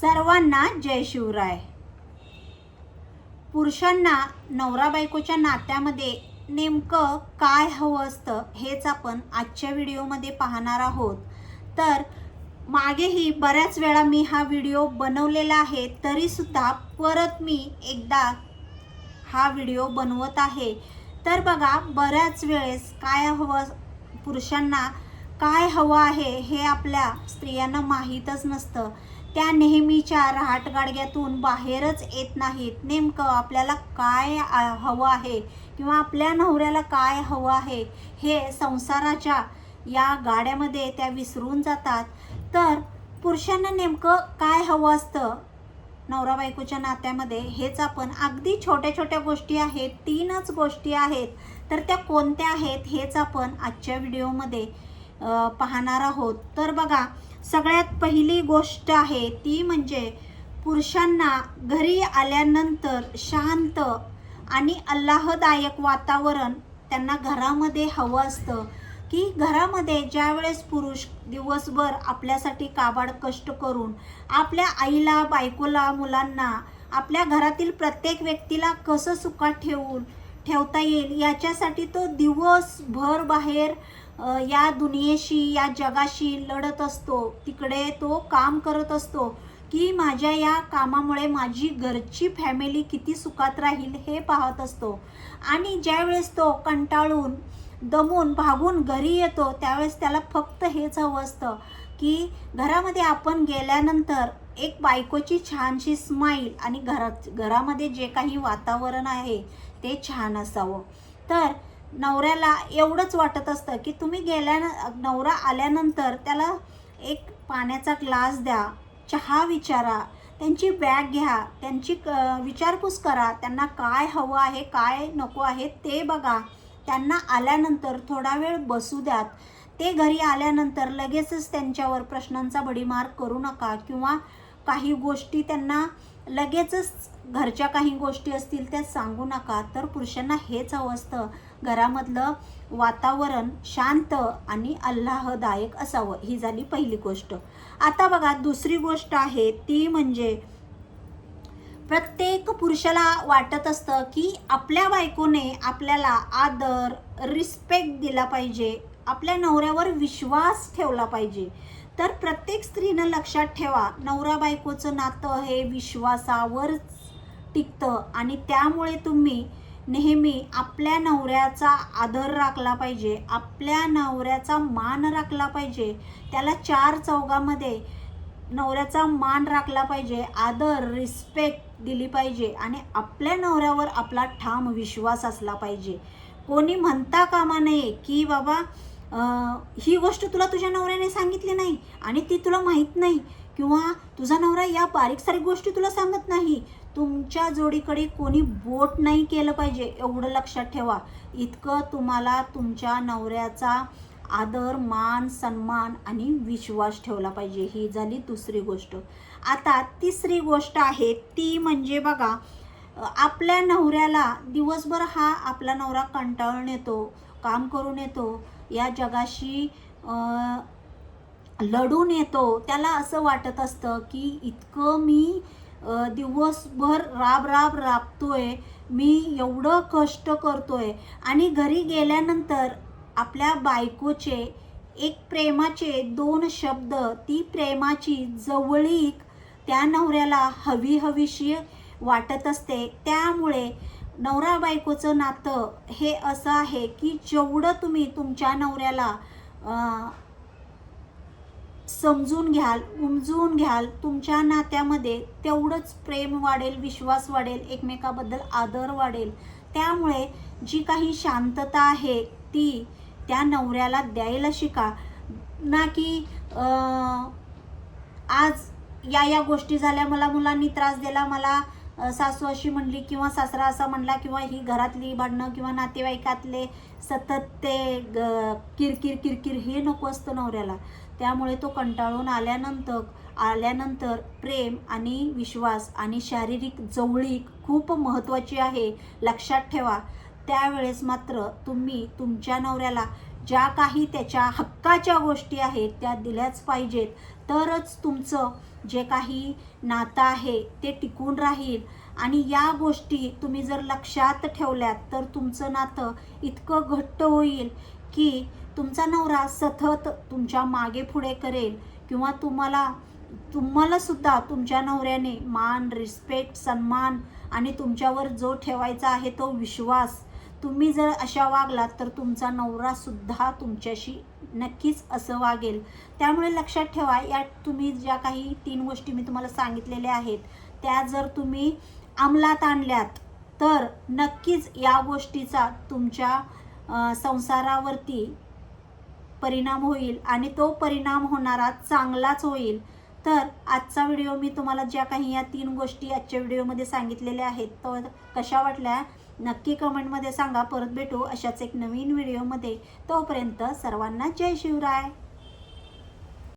सर्वांना जय शिवराय. पुरुषांना नवरा बायकोच्या नात्यामध्ये नेमकं काय हवं असतं हेच आपण आजच्या व्हिडिओमध्ये पाहणार आहोत. तर मागेही बऱ्याच वेळा मी हा व्हिडिओ बनवलेला आहे तरीसुद्धा परत मी एकदा हा व्हिडिओ बनवत आहे. तर बघा बऱ्याच वेळेस काय हवं पुरुषांना काय हवं आहे हे आपल्या स्त्रियांना माहीतच नसतं. त्या नेहमीच्या रहाटगाडग्यातून बाहेरच येत नाहीत. नेमकं आपल्याला काय हवं आहे? किंवा आपल्या नवऱ्याला काय हवं आहे? हे संसाराच्या या गाड्यामध्ये त्या विसरून जातात. तर पुरुषांना नेमकं काय हवं असतं? नवरा बायकोच्या नात्यामध्ये हेच आपण अगदी छोट्या छोट्या गोष्टी आहेत तीनच गोष्टी आहेत. तर त्या कोणत्या आहेत हेच आपण आजच्या व्हिडिओमध्ये पाहणार आहोत. तर बघा सगळ्यात पहिली गोष्ट आहे ती म्हणजे पुरुषांना घरी आल्यानंतर शांत आणि अल्लाहदायक वातावरण त्यांना घरामध्ये हवं असतं. की घरामध्ये ज्यावेळेस पुरुष दिवसभर आपल्यासाठी काबाड कष्ट करून आपल्या आईला बायकोला मुलांना आपल्या घरातील प्रत्येक व्यक्तीला कसं सुखात ठेवून ठेवता येईल याच्यासाठी तो दिवसभर बाहेर या दुनियेशी या जगाशी लढत असतो तिकडे तो काम करत असतो की माझ्या या कामामुळे माझी घरची फॅमिली किती सुखात राहील हे पाहत असतो. आणि ज्यावेळेस तो कंटाळून दमून भागून घरी येतो त्यावेळेस त्याला फक्त हेच हवं असतं की घरामध्ये आपण गेल्यानंतर एक बायकोची छानशी स्माईल आणि घरात घरामध्ये जे काही वातावरण आहे ते छान असावं. तर नवऱ्याला एवढंच वाटत असतं की तुम्ही गेल्या नवरा आल्यानंतर त्याला एक पाण्याचा ग्लास द्या चहा विचारा त्यांची बॅग घ्या त्यांची क- विचारपूस करा त्यांना काय हवं आहे काय नको आहे ते बघा. त्यांना आल्यानंतर थोडा वेळ बसू द्यात. ते घरी आल्यानंतर लगेचच त्यांच्यावर प्रश्नांचा भडीमार करू नका किंवा काही गोष्टी त्यांना लगेचच घरच्या काही गोष्टी असतील त्या सांगू नका. तर पुरुषांना हेच हवं असतं. घरामधलं वातावरण शांत आणि अल्लाहदायक असावं. ही झाली पहिली गोष्ट. आता बघा दुसरी गोष्ट आहे ती म्हणजे प्रत्येक पुरुषाला वाटत असतं की आपल्या बायकोने आपल्याला आदर रिस्पेक्ट दिला पाहिजे आपल्या नवऱ्यावर विश्वास ठेवला पाहिजे. तर प्रत्येक स्त्रीनं लक्षात ठेवा नवरा बायकोचं नातं हे विश्वासावर टिकतं आणि त्यामुळे तुम्ही नेहमी आपल्या नवऱ्याचा आदर राखला पाहिजे आपल्या नवऱ्याचा मान राखला पाहिजे त्याला चार चौघामध्ये नवऱ्याचा मान राखला पाहिजे आदर रिस्पेक्ट दिली पाहिजे आणि आपल्या नवऱ्यावर आपला ठाम विश्वास असला पाहिजे. कोणी म्हणता कामा नये की बाबा ही गोष्ट तुला तुझ्या नवऱ्याने सांगितली नाही आणि ती तुला माहीत नाही किंवा तुझा नवरा या बारीक सारीक गोष्टी तुला सांगत नाही तुमच्या जोडीकडे कोणी बोट नाही केलं पाहिजे एवढं लक्षात ठेवा. इतकं तुम्हाला तुमच्या नवऱ्याचा आदर मान सन्मान आणि विश्वास ठेवला पाहिजे. ही झाली दुसरी गोष्ट. आता तिसरी गोष्ट आहे ती म्हणजे बघा आपल्या नवऱ्याला दिवसभर हा आपला नवरा कंटाळून येतो काम करून येतो या जगाशी लढून येतो. त्याला असं वाटत असतं की इतकं मी दिवसभर राब राब राबतोय. मी एवढं कष्ट करतोय. आणि घरी गेल्यानंतर आपल्या बायकोचे एक प्रेमाचे दोन शब्द ती प्रेमाची जवळीक त्या नवऱ्याला हवी हवीशी वाटत असते. त्यामुळे नवरा बायकोचं नातं हे असं आहे की जेवढं तुम्ही तुमच्या नवऱ्याला समजून घ्याल उमजून घ्याल तुमच्या नात्यामध्ये तेवढंच प्रेम वाढेल विश्वास वाढेल एकमेकाबद्दल आदर वाढेल. त्यामुळे जी काही शांतता आहे ती त्या नवऱ्याला द्यायला शिका. ना की आज या या गोष्टी झाल्या मला मुलांनी त्रास दिला मला सासू अशी म्हणली किंवा सासरा असा म्हणला किंवा ही घरातली भांडणं किंवा नातेवाईकातले सतत ते ग- किरकिर किरकिर हे नको असतं नवऱ्याला. त्यामुळे तो कंटाळून आल्यानंतर आल्यानंतर प्रेम आणि विश्वास आणि शारीरिक जवळीक खूप महत्त्वाची आहे. लक्षात ठेवा. त्यावेळेस मात्र तुम्ही तुमच्या नवऱ्याला ज्या काही त्याच्या हक्काच्या गोष्टी आहेत त्या दिल्याच पाहिजेत. तरच तुमचं जे काही नातं आहे ते टिकून राहील. आणि या गोष्टी तुम्ही जर लक्षात ठेवल्यात तर तुमचं नातं इतकं घट्ट होईल की तुमचा नवरा सतत तुमच्या मागे पुढे करेल. किंवा तुम्हाला तुम्हाला सुद्धा तुमच्या नवऱ्याने मान रिस्पेक्ट सन्मान आणि तुमच्यावर जो ठेवायचा आहे तो विश्वास तुम्ही जर अशा वागलात तर तुमचा नवरा सुद्धा तुमच्याशी नक्कीच असं वागेल. त्यामुळे लक्षात ठेवा या तुम्ही ज्या काही तीन गोष्टी मी तुम्हाला सांगितलेल्या आहेत त्या जर तुम्ही अंमलात आणल्यात तर नक्कीच या गोष्टीचा तुमच्या संसारावरती परिणाम होईल आणि तो परिणाम होणारा चांगलाच होईल. तर आजचा व्हिडिओ मी तुम्हाला ज्या काही या तीन गोष्टी आजच्या व्हिडिओमध्ये सांगितलेल्या आहेत तर कशा वाटल्या नक्की कमेंटमध्ये सांगा. परत भेटू अशाच एक नवीन व्हिडिओमध्ये तोपर्यंत सर्वांना जय शिवराय.